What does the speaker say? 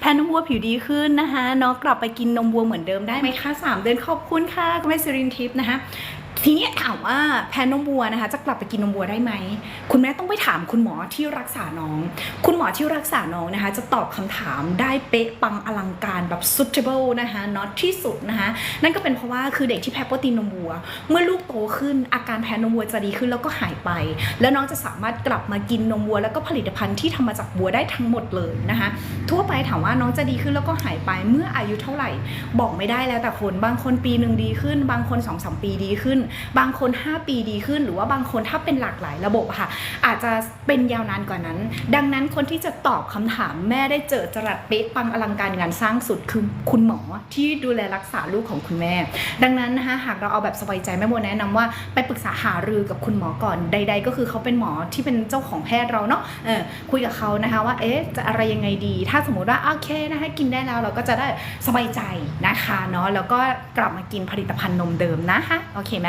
แพนนมวัวผิวดีขึ้นนะคะเนาะกลับไปกินนมวัวเหมือนเดิมได้ไหมคะสามเดือนขอบคุณค่ะคุณแม่สิรินทิพย์นะคะ ทีนี้ถามว่าแพ้นมวัวนะคะ จะกลับไปกินนมวัวได้ไหม คุณแม่ต้องไปถามคุณหมอที่รักษาน้อง คุณหมอที่รักษาน้องนะคะ จะตอบคำถามได้เป๊ะปังอลังการแบบ suitable นะคะเนาะที่สุดนะคะ นั่นก็เป็นเพราะว่าคือเด็กที่แพ้โปรตีนนมวัว เมื่อลูกโตขึ้นอาการแพ้นมวัวจะดีขึ้นแล้วก็หายไป แล้วน้องจะสามารถกลับมากินนมวัว แล้วก็ผลิตภัณฑ์ที่ทำมาจากวัวได้ทั้งหมดเลยนะคะ ทั่วไปถามว่าน้องจะดีขึ้นแล้วก็หายไปเมื่ออายุเท่าไหร่ บอกไม่ได้แล้วแต่คนบางคนปีหนึ่งดีขึ้น บางคน2อสปีดีขึ้นบางคน 5 ปีดีขึ้น หรือว่าบางคนถ้าเป็นหลากหลายระบบค่ะ อาจจะเป็นยาวนานกว่านั้น ดังนั้นคนที่จะตอบคำถามแม่ได้เจอจรัสเป๊ะปังอลังการงานสร้างสุดคือคุณหมอที่ดูแลรักษาลูกของคุณแม่ ดังนั้นนะคะหากเราเอาแบบสบายใจแม่โบแนะนำว่าไปปรึกษาหารือกับคุณหมอก่อนใด ๆ ก็คือเขาเป็นหมอที่เป็นเจ้าของแพทย์เราเนาะเออคุยกับเขานะคะว่าเอ๊ะจะอะไรยังไงดี ถ้าสมมติว่าโอเคนะคะกินได้แล้วเราก็จะได้สบายใจนะคะเนาะแล้วก็กลับมากินผลิตภัณฑ์นมเดิมนะคะโอเคไหม